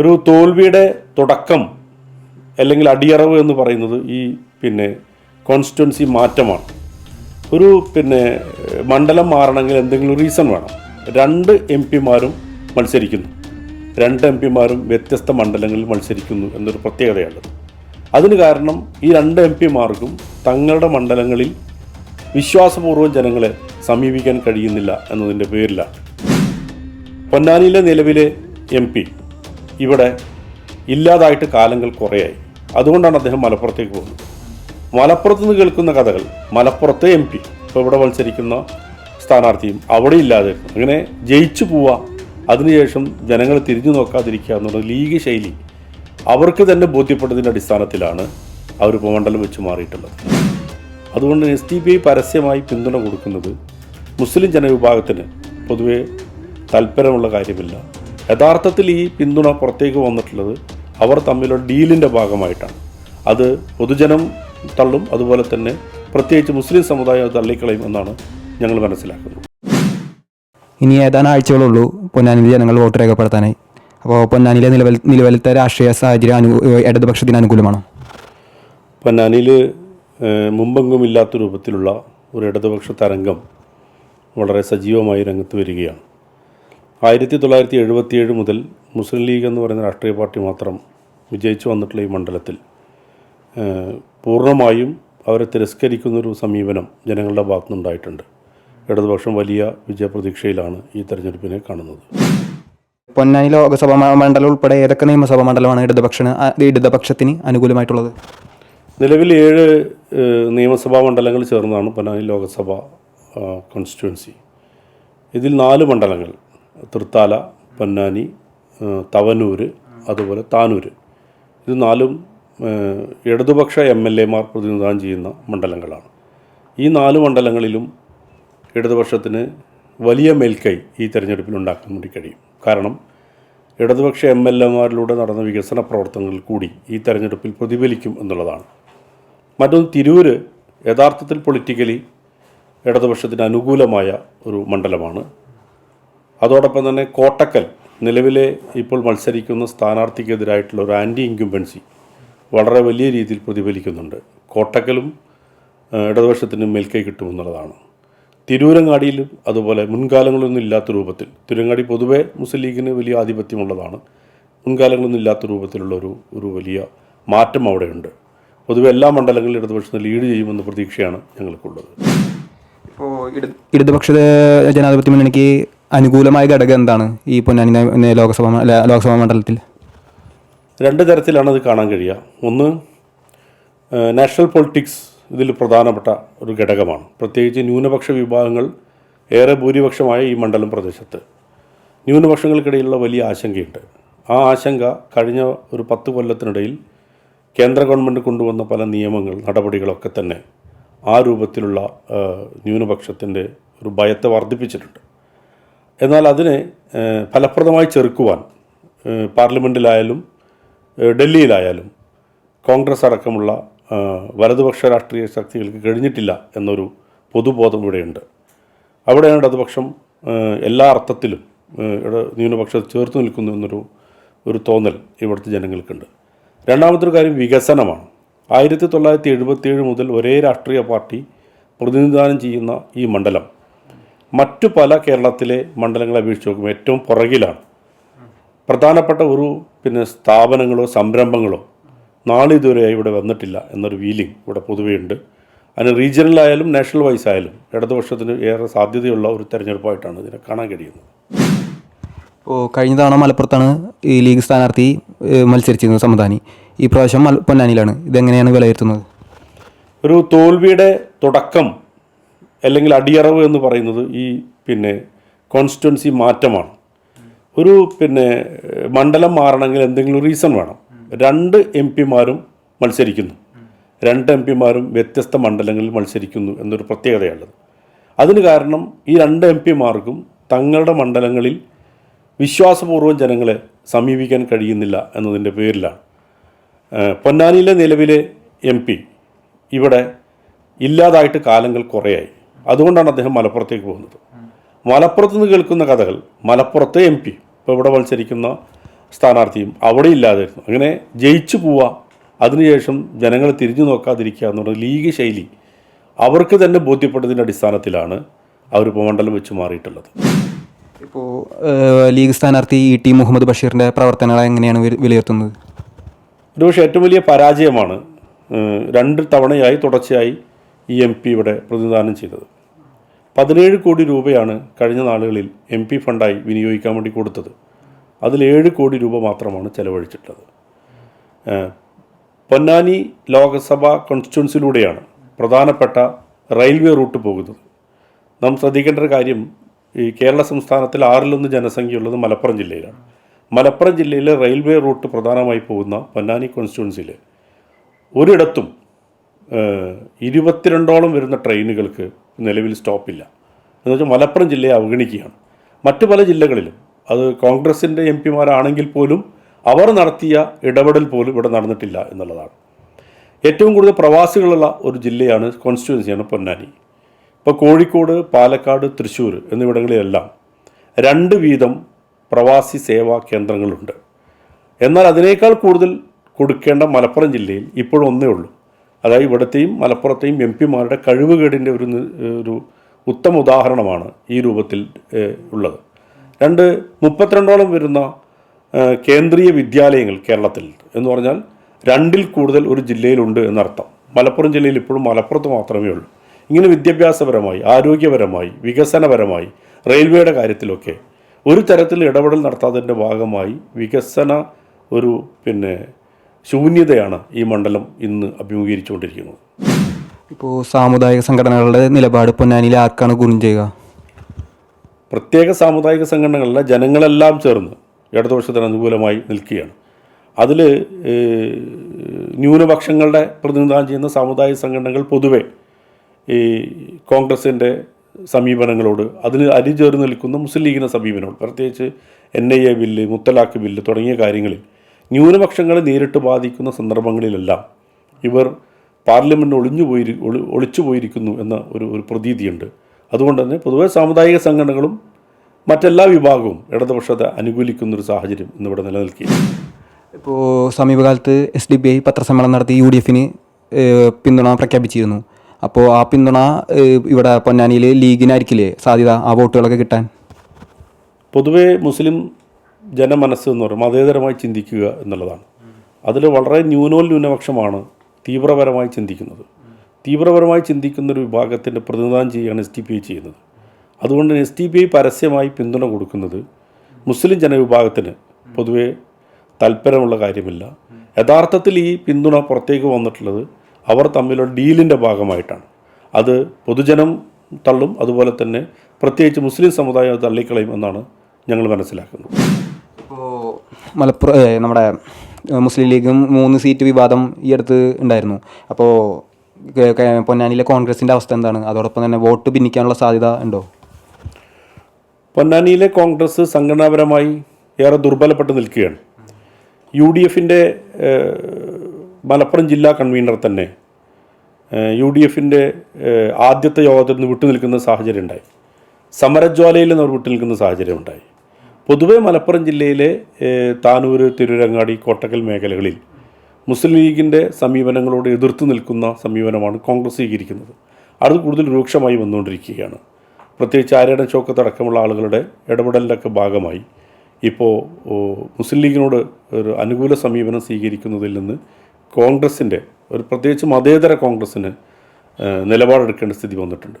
ഒരു തോൽവിയുടെ തുടക്കം അല്ലെങ്കിൽ അടിയറവ് എന്ന് പറയുന്നത് ഈ പിന്നെ കോൺസ്റ്റിറ്റ്വൻസി മാറ്റമാണ്. ഒരു പിന്നെ മണ്ഡലം മാറണമെങ്കിൽ എന്തെങ്കിലും റീസൺ വേണം. രണ്ട് എം പിമാരും മത്സരിക്കുന്നു. രണ്ട് എം പിമാരും വ്യത്യസ്ത മണ്ഡലങ്ങളിൽ മത്സരിക്കുന്നു എന്നൊരു പ്രത്യേകതയുള്ളത്. അതിന് കാരണം ഈ രണ്ട് എം പിമാർക്കും തങ്ങളുടെ മണ്ഡലങ്ങളിൽ വിശ്വാസപൂർവം ജനങ്ങളെ സമീപിക്കാൻ കഴിയുന്നില്ല എന്നതിന്റെ പേരിലാണ്. പൊന്നാനിയിലെ നിലവിലെ എം പി ഇവിടെ ഇല്ലാതായിട്ട് കാലങ്ങൾ കുറേയായി. അതുകൊണ്ടാണ് അദ്ദേഹം മലപ്പുറത്തേക്ക് പോകുന്നത്. മലപ്പുറത്ത് നിന്ന് കേൾക്കുന്ന കഥകൾ മലപ്പുറത്തെ എം പി ഇപ്പോൾ ഇവിടെ മത്സരിക്കുന്ന സ്ഥാനാർത്ഥിയും അവിടെ ഇല്ലാതെ അങ്ങനെ ജയിച്ചു പോവുക അതിനുശേഷം ജനങ്ങൾ തിരിഞ്ഞു നോക്കാതിരിക്കുക എന്നുള്ള ലീഗ് ശൈലി അവർക്ക് തന്നെ ബോധ്യപ്പെട്ടതിന്റെ അടിസ്ഥാനത്തിലാണ് അവർ ഉപമണ്ഡലം വെച്ച് മാറിയിട്ടുള്ളത്. അതുകൊണ്ട് എസ് ഡി പി ഐ പരസ്യമായി പിന്തുണ കൊടുക്കുന്നത് മുസ്ലിം ജനവിഭാഗത്തിന് പൊതുവെ താല്പര്യമുള്ള കാര്യമില്ല. യഥാർത്ഥത്തിൽ ഈ പിന്തുണ പുറത്തേക്ക് വന്നിട്ടുള്ളത് അവർ തമ്മിലുള്ള ഡീലിന്റെ ഭാഗമായിട്ടാണ്. അത് പൊതുജനം തള്ളും അതുപോലെ തന്നെ പ്രത്യേകിച്ച് മുസ്ലിം സമുദായം തള്ളിക്കളയും എന്നാണ് ഞങ്ങൾ മനസ്സിലാക്കുന്നത്. ഇനി ഏതാനും ആഴ്ചകളുള്ളൂ പൊന്നാനിയിൽ ജനങ്ങൾ വോട്ട് രേഖപ്പെടുത്താനായി. അപ്പോൾ പൊന്നാനിയിലെ നിലവിൽ നിലവിലത്തെ രാഷ്ട്രീയ സാഹചര്യം അനു ഇടതുപക്ഷത്തിന് അനുകൂലമാണോ? പൊന്നാനിയിൽ മുമ്പെങ്കും ഇല്ലാത്ത രൂപത്തിലുള്ള ഒരു ഇടതുപക്ഷ തരംഗം വളരെ സജീവമായി രംഗത്ത് വരികയാണ്. ആയിരത്തി തൊള്ളായിരത്തി എഴുപത്തിയേഴ് മുതൽ മുസ്ലിം ലീഗ് എന്ന് പറയുന്ന രാഷ്ട്രീയ പാർട്ടി മാത്രം വിജയിച്ചു വന്നിട്ടുള്ള ഈ മണ്ഡലത്തിൽ പൂർണമായും അവരെ തിരസ്കരിക്കുന്നൊരു സമീപനം ജനങ്ങളുടെ ഭാഗത്തുനിന്നുണ്ടായിട്ടുണ്ട്. ഇടതുപക്ഷം വലിയ വിജയപ്രതീക്ഷയിലാണ് ഈ തെരഞ്ഞെടുപ്പിനെ കാണുന്നത്. പൊന്നാനി ലോകസഭാ മണ്ഡലം ഉൾപ്പെടെ ഏതൊക്കെ നിയമസഭാ മണ്ഡലമാണ് ഇടതുപക്ഷന് ഇടതുപക്ഷത്തിന് അനുകൂലമായിട്ടുള്ളത്? നിലവിൽ ഏഴ് നിയമസഭാ മണ്ഡലങ്ങൾ ചേർന്നാണ് പൊന്നാനി ലോകസഭ കോൺസ്റ്റിറ്റ്യുവൻസി ഇതിൽ നാല് മണ്ഡലങ്ങൾ തൃത്താല പൊന്നാനി തവനൂർ അതുപോലെ താനൂർ ഇത് നാലും ഇടതുപക്ഷ എം എൽ എമാർ പ്രതിനിധാനം ചെയ്യുന്ന മണ്ഡലങ്ങളാണ്. ഈ നാല് മണ്ഡലങ്ങളിലും ഇടതുപക്ഷത്തിന് വലിയ മേൽക്കൈ ഈ തെരഞ്ഞെടുപ്പിൽ ഉണ്ടാക്കാൻ വേണ്ടി കഴിയും. കാരണം ഇടതുപക്ഷ എം എൽ എമാരിലൂടെ നടന്ന വികസന പ്രവർത്തനങ്ങൾ കൂടി ഈ തെരഞ്ഞെടുപ്പിൽ പ്രതിഫലിക്കും എന്നുള്ളതാണ്. മറ്റൊന്ന് തിരൂര് യഥാർത്ഥത്തിൽ പൊളിറ്റിക്കലി ഇടതുപക്ഷത്തിന് അനുകൂലമായ ഒരു മണ്ഡലമാണ്. അതോടൊപ്പം തന്നെ കോട്ടക്കൽ നിലവിലെ ഇപ്പോൾ മത്സരിക്കുന്ന സ്ഥാനാർത്ഥിക്കെതിരായിട്ടുള്ള ഒരു ആന്റി ഇൻക്യുംബൻസി വളരെ വലിയ രീതിയിൽ പ്രതിഫലിക്കുന്നുണ്ട്. കോട്ടക്കലും ഇടതുപക്ഷത്തിന് മേൽക്കൈ കിട്ടുമെന്നുള്ളതാണ്. തിരൂരങ്ങാടിയിലും അതുപോലെ മുൻകാലങ്ങളൊന്നും ഇല്ലാത്ത രൂപത്തിൽ തിരുവങ്ങാടി പൊതുവെ മുസ്ലിം ലീഗിന് വലിയ ആധിപത്യമുള്ളതാണ്. മുൻകാലങ്ങളൊന്നും ഇല്ലാത്ത രൂപത്തിലുള്ള ഒരു ഒരു വലിയ മാറ്റം അവിടെയുണ്ട്. പൊതുവെ എല്ലാ മണ്ഡലങ്ങളിലും ഇടതുപക്ഷത്തിന് ലീഡ് ചെയ്യുമെന്ന പ്രതീക്ഷയാണ് ഞങ്ങൾക്കുള്ളത്. ഇപ്പോൾ ഇടതുപക്ഷ ജനാധിപത്യ മുന്നണിക്ക് അനുകൂലമായ ഘടകം എന്താണ് ഈ പൊന്നാനി ലോക്സഭാ ലോക്സഭാ മണ്ഡലത്തിൽ? രണ്ട് തരത്തിലാണ് അത് കാണാൻ കഴിയുക. ഒന്ന് നാഷണൽ പൊളിറ്റിക്സ് ഇതിൽ പ്രധാനപ്പെട്ട ഒരു ഘടകമാണ്. പ്രത്യേകിച്ച് ന്യൂനപക്ഷ വിഭാഗങ്ങൾ ഏറെ ഭൂരിപക്ഷമായ ഈ മണ്ഡലം പ്രദേശത്ത്. ന്യൂനപക്ഷങ്ങൾക്കിടയിലുള്ള വലിയ ആശങ്കയുണ്ട്. ആ ആശങ്ക കഴിഞ്ഞ ഒരു പത്ത് കൊല്ലത്തിനിടയിൽ കേന്ദ്ര ഗവൺമെന്റ് കൊണ്ടുവന്ന പല നിയമങ്ങൾ നടപടികളൊക്കെ തന്നെ ആ രൂപത്തിലുള്ള ന്യൂനപക്ഷത്തിന്റെ ഒരു ഭയത്തെ വർദ്ധിപ്പിച്ചിട്ടുണ്ട്. എന്നാൽ അതിനെ ഫലപ്രദമായി ചെറുക്കുവാൻ പാർലമെന്റിലായാലും ഡൽഹിയിലായാലും കോൺഗ്രസ് അടക്കമുള്ള വലതുപക്ഷ രാഷ്ട്രീയ ശക്തികൾക്ക് കഴിഞ്ഞിട്ടില്ല എന്നൊരു പൊതുബോധം ഇവിടെയുണ്ട്. അവിടെയാണ് ഇടതുപക്ഷം എല്ലാ അർത്ഥത്തിലും ന്യൂനപക്ഷം ചേർത്ത് നിൽക്കുന്നു എന്നൊരു ഒരു തോന്നൽ ഇവിടുത്തെ ജനങ്ങൾക്കുണ്ട്. രണ്ടാമത്തൊരു കാര്യം വികസനമാണ്. ആയിരത്തി തൊള്ളായിരത്തി എഴുപത്തിയേഴ് മുതൽ ഒരേ രാഷ്ട്രീയ പാർട്ടി പ്രതിനിധാനം ചെയ്യുന്ന ഈ മണ്ഡലം. മറ്റു പല കേരളത്തിലെ മണ്ഡലങ്ങളെ അപേക്ഷിച്ച് നോക്കുമ്പോൾ ഏറ്റവും പുറകിലാണ്. പ്രധാനപ്പെട്ട ഒരു പിന്നെ സ്ഥാപനങ്ങളോ സംരംഭങ്ങളോ നാളിതുവരെ ഇവിടെ വന്നിട്ടില്ല എന്നൊരു ഫീലിംഗ് ഇവിടെ പൊതുവെയുണ്ട് അതിന് റീജിയണലായാലും നാഷണൽ വൈസ് ആയാലും ഇടതുപക്ഷത്തിന് ഏറെ സാധ്യതയുള്ള ഒരു തെരഞ്ഞെടുപ്പായിട്ടാണ് ഇതിനെ കാണാൻ കഴിയുന്നത്. ഇപ്പോൾ കഴിഞ്ഞ തവണ മലപ്പുറത്താണ് ഈ ലീഗ് സ്ഥാനാർത്ഥി മത്സരിച്ചിരുന്നത് സമദാനി ഈ പ്രാവശ്യം പൊന്നാനിയിലാണ്. ഇതെങ്ങനെയാണ് വിലയിരുത്തുന്നത്? ഒരു തോൽവിയുടെ തുടക്കം അല്ലെങ്കിൽ അടിയറവ് എന്ന് പറയുന്നത് ഈ പിന്നെ കോൺസ്റ്റിറ്റ്വൻസി മാറ്റമാണ്. ഒരു പിന്നെ മണ്ഡലം മാറണമെങ്കിൽ എന്തെങ്കിലും റീസൺ വേണം. രണ്ട് എം പിമാരും മത്സരിക്കുന്നു. രണ്ട് എം പിമാരും വ്യത്യസ്ത മണ്ഡലങ്ങളിൽ മത്സരിക്കുന്നു എന്നൊരു പ്രത്യേകതയുള്ളത് അതിന് കാരണം ഈ രണ്ട് എം പിമാർക്കും തങ്ങളുടെ മണ്ഡലങ്ങളിൽ വിശ്വാസപൂർവം ജനങ്ങളെ സമീപിക്കാൻ കഴിയുന്നില്ല എന്നതിന്റെ പേരിലാണ്. പൊന്നാനിയിലെ നിലവിലെ എം പി ഇവിടെ ഇല്ലാതായിട്ട് കാലങ്ങൾ കുറേയായി. അതുകൊണ്ടാണ് അദ്ദേഹം മലപ്പുറത്തേക്ക് പോകുന്നത്. മലപ്പുറത്ത് നിന്ന് കേൾക്കുന്ന കഥകൾ മലപ്പുറത്തെ എം പി ഇപ്പോൾ ഇവിടെ മത്സരിക്കുന്ന സ്ഥാനാർത്ഥിയും അവിടെ ഇല്ലാതായിരുന്നു അങ്ങനെ ജയിച്ചു പോവുക അതിനുശേഷം ജനങ്ങൾ തിരിഞ്ഞു നോക്കാതിരിക്കുക എന്നുള്ള ലീഗ് ശൈലി അവർക്ക് തന്നെ ബോധ്യപ്പെട്ടതിന്റെ അടിസ്ഥാനത്തിലാണ് അവർ ഇപ്പോൾ മണ്ഡലം വെച്ച് മാറിയിട്ടുള്ളത്. ഇപ്പോൾ ലീഗ് സ്ഥാനാർത്ഥി ഇ ടി മുഹമ്മദ് ബഷീറിന്റെ പ്രവർത്തനങ്ങൾ എങ്ങനെയാണ് വിലയിരുത്തുന്നത്? ഒരുപക്ഷെ ഏറ്റവും വലിയ പരാജയമാണ് രണ്ട് തവണയായി തുടർച്ചയായി ഈ എം പി ഇവിടെ പ്രതിനിധാനം ചെയ്തത്. പതിനേഴ് കോടി രൂപയാണ് കഴിഞ്ഞ നാളുകളിൽ എം പി ഫണ്ടായി വിനിയോഗിക്കാൻ വേണ്ടി കൊടുത്തത്. അതിൽ ഏഴ് കോടി രൂപ മാത്രമാണ് ചെലവഴിച്ചിട്ടുള്ളത്. പൊന്നാനി ലോകസഭാ കോൺസ്റ്റിറ്റ്യുവൻസിലൂടെയാണ് പ്രധാനപ്പെട്ട റെയിൽവേ റൂട്ട് പോകുന്നത്. നാം ശ്രദ്ധിക്കേണ്ട ഒരു കാര്യം ഈ കേരള സംസ്ഥാനത്തിൽ ആറിലൊന്ന് ജനസംഖ്യയുള്ളത് മലപ്പുറം ജില്ലയിലാണ്. മലപ്പുറം ജില്ലയിലെ റെയിൽവേ റൂട്ട് പ്രധാനമായി പോകുന്ന പൊന്നാനി കോൺസ്റ്റിറ്റ്യുവൻസിയിൽ ഒരിടത്തും ഇരുപത്തിരണ്ടോളം വരുന്ന ട്രെയിനുകൾക്ക് നിലവിൽ സ്റ്റോപ്പില്ല. എന്ന് വെച്ചാൽ മലപ്പുറം ജില്ലയെ അവഗണിക്കുകയാണ്. മറ്റു പല ജില്ലകളിലും അത് കോൺഗ്രസിന്റെ എം പിമാരാണെങ്കിൽ പോലും അവർ നടത്തിയ ഇടപെടൽ പോലും ഇവിടെ നടന്നിട്ടില്ല എന്നുള്ളതാണ്. ഏറ്റവും കൂടുതൽ പ്രവാസികളുള്ള ഒരു ജില്ലയാണ് കോൺസ്റ്റിറ്റ്യുവൻസിയാണ് പൊന്നാനി. ഇപ്പോൾ കോഴിക്കോട് പാലക്കാട് തൃശ്ശൂർ എന്നിവിടങ്ങളിലെല്ലാം രണ്ട് വീതം പ്രവാസി സേവാ കേന്ദ്രങ്ങളുണ്ട്. എന്നാൽ അതിനേക്കാൾ കൂടുതൽ കൊടുക്കേണ്ട മലപ്പുറം ജില്ലയിൽ ഇപ്പോഴൊന്നേ ഉള്ളൂ. അതായത് ഇവിടത്തെയും മലപ്പുറത്തെയും എം പിമാരുടെ കഴിവുകേടിന്റെ ഒരു ഒരു ഉത്തമ ഉദാഹരണമാണ് ഈ രൂപത്തിൽ ഉള്ളത്. രണ്ട് മുപ്പത്തിരണ്ടോളം വരുന്ന കേന്ദ്രീയ വിദ്യാലയങ്ങൾ കേരളത്തിൽ എന്ന് പറഞ്ഞാൽ രണ്ടിൽ കൂടുതൽ ഒരു ജില്ലയിലുണ്ട് എന്നർത്ഥം. മലപ്പുറം ജില്ലയിൽ ഇപ്പോഴും മലപ്പുറത്ത് മാത്രമേ ഉള്ളൂ. ഇങ്ങനെ വിദ്യാഭ്യാസപരമായി ആരോഗ്യപരമായി വികസനപരമായി റെയിൽവേയുടെ കാര്യത്തിലൊക്കെ ഒരു തരത്തിൽ ഇടപെടൽ നടത്താത്തതിന്റെ ഭാഗമായി വികസന ഒരു പിന്നെ ശൂന്യതയാണ് ഈ മണ്ഡലം ഇന്ന് അഭിമുഖീകരിച്ചുകൊണ്ടിരിക്കുന്നത്. ഇപ്പോൾ സാമുദായിക സംഘടനകളുടെ നിലപാട് പൊന്നാനിയിൽ ആർക്കാണ് ഗുണം ചെയ്യുക? പ്രത്യേക സാമുദായിക സംഘടനകളിലെ ജനങ്ങളെല്ലാം ചേർന്ന് ഇടതുപക്ഷത്തിന് അനുകൂലമായി നിൽക്കുകയാണ്. അതിൽ ന്യൂനപക്ഷങ്ങളുടെ പ്രതിനിധാനം ചെയ്യുന്ന സാമുദായിക സംഘടനകൾ പൊതുവെ ഈ കോൺഗ്രസിന്റെ സമീപനങ്ങളോട് അതിന് അരിചേർന്ന് നിൽക്കുന്ന മുസ്ലിം ലീഗിന്റെ സമീപനങ്ങൾ പ്രത്യേകിച്ച് എൻ ഐ എ ബില്ല് മുത്തലാഖ് ബില്ല് തുടങ്ങിയ കാര്യങ്ങളിൽ ന്യൂനപക്ഷങ്ങളെ നേരിട്ട് ബാധിക്കുന്ന സന്ദർഭങ്ങളിലെല്ലാം ഇവർ പാർലമെന്റ് ഒളിഞ്ഞു പോയി ഒളി ഒളിച്ചു പോയിരിക്കുന്നു എന്ന ഒരു ഒരു പ്രതീതിയുണ്ട്. അതുകൊണ്ട് തന്നെ പൊതുവെ സാമുദായിക സംഘടനകളും മറ്റെല്ലാ വിഭാഗവും ഇടതുപക്ഷത്തെ അനുകൂലിക്കുന്നൊരു സാഹചര്യം ഇന്നിവിടെ നിലനിൽക്കി ഇപ്പോൾ സമീപകാലത്ത് എസ് ഡി ബി ഐ പത്രസമ്മേളനം നടത്തി യു ഡി എഫിന് പിന്തുണ പ്രഖ്യാപിച്ചിരുന്നു. അപ്പോൾ ആ പിന്തുണ ഇവിടെ പൊന്നാനിയിൽ ലീഗിനായിരിക്കില്ലേ സാധ്യത ആ വോട്ടുകളൊക്കെ കിട്ടാൻ? പൊതുവേ മുസ്ലിം ജനമനസ്സ് എന്ന് പറയുമ്പോൾ മതേതരമായി ചിന്തിക്കുക എന്നുള്ളതാണ്. അതിൽ വളരെ ന്യൂനോൽ ന്യൂനപക്ഷമാണ് തീവ്രപരമായി ചിന്തിക്കുന്നത്. തീവ്രപരമായി ചിന്തിക്കുന്ന ഒരു വിഭാഗത്തിന്റെ പ്രതിനിധാനം ചെയ്യുകയാണ് എസ് ടി പി ഐ ചെയ്യുന്നത്. അതുകൊണ്ട് എസ് ടി പി ഐ പരസ്യമായി പിന്തുണ കൊടുക്കുന്നത് മുസ്ലിം ജനവിഭാഗത്തിന് പൊതുവേ താല്പര്യമുള്ള കാര്യമില്ല. യഥാർത്ഥത്തിൽ ഈ പിന്തുണ പുറത്തേക്ക് വന്നിട്ടുള്ളത് അവർ തമ്മിലുള്ള ഡീലിന്റെ ഭാഗമായിട്ടാണ്. അത് പൊതുജനം തള്ളും അതുപോലെ തന്നെ പ്രത്യേകിച്ച് മുസ്ലിം സമുദായം തള്ളിക്കളയും എന്നാണ് ഞങ്ങൾ മനസ്സിലാക്കുന്നത്. മലപ്പുറം നമ്മുടെ മുസ്ലിം ലീഗും മൂന്ന് സീറ്റ് വിവാദം ഈ അടുത്ത് ഉണ്ടായിരുന്നു. അപ്പോൾ പൊന്നാനിയിലെ കോൺഗ്രസിന്റെ അവസ്ഥ എന്താണ്? അതോടൊപ്പം തന്നെ വോട്ട് ഭിന്നിക്കാനുള്ള സാധ്യത ഉണ്ടോ? പൊന്നാനിയിലെ കോൺഗ്രസ് സംഘടനാപരമായി ഏറെ ദുർബലപ്പെട്ട് നിൽക്കുകയാണ്. യു ഡി എഫിന്റെ മലപ്പുറം ജില്ലാ കൺവീനർ തന്നെ യു ഡി എഫിന്റെ ആദ്യത്തെ യോഗത്തിൽ നിന്ന് വിട്ടുനിൽക്കുന്ന സാഹചര്യം ഉണ്ടായി. സമരജ്വാലയിൽ നിന്ന് അവർ വിട്ടുനിൽക്കുന്ന സാഹചര്യം ഉണ്ടായി. പൊതുവെ മലപ്പുറം ജില്ലയിലെ താനൂർ തിരൂരങ്ങാടി കോട്ടക്കൽ മേഖലകളിൽ മുസ്ലിം ലീഗിന്റെ സമീപനങ്ങളോട് എതിർത്ത് നിൽക്കുന്ന സമീപനമാണ് കോൺഗ്രസ് സ്വീകരിക്കുന്നത്. അത് കൂടുതൽ രൂക്ഷമായി വന്നുകൊണ്ടിരിക്കുകയാണ്. പ്രത്യേകിച്ച് ആര്യടൻ ചോക്കത്ത് അടക്കമുള്ള ആളുകളുടെ ഇടപെടലിന്റെയൊക്കെ ഭാഗമായി ഇപ്പോൾ മുസ്ലിം ലീഗിനോട് ഒരു അനുകൂല സമീപനം സ്വീകരിക്കുന്നതിൽ നിന്ന് കോൺഗ്രസിന്റെ ഒരു പ്രത്യേകിച്ച് മതേതര കോൺഗ്രസ്സിന് നിലപാടെടുക്കേണ്ട സ്ഥിതി വന്നിട്ടുണ്ട്.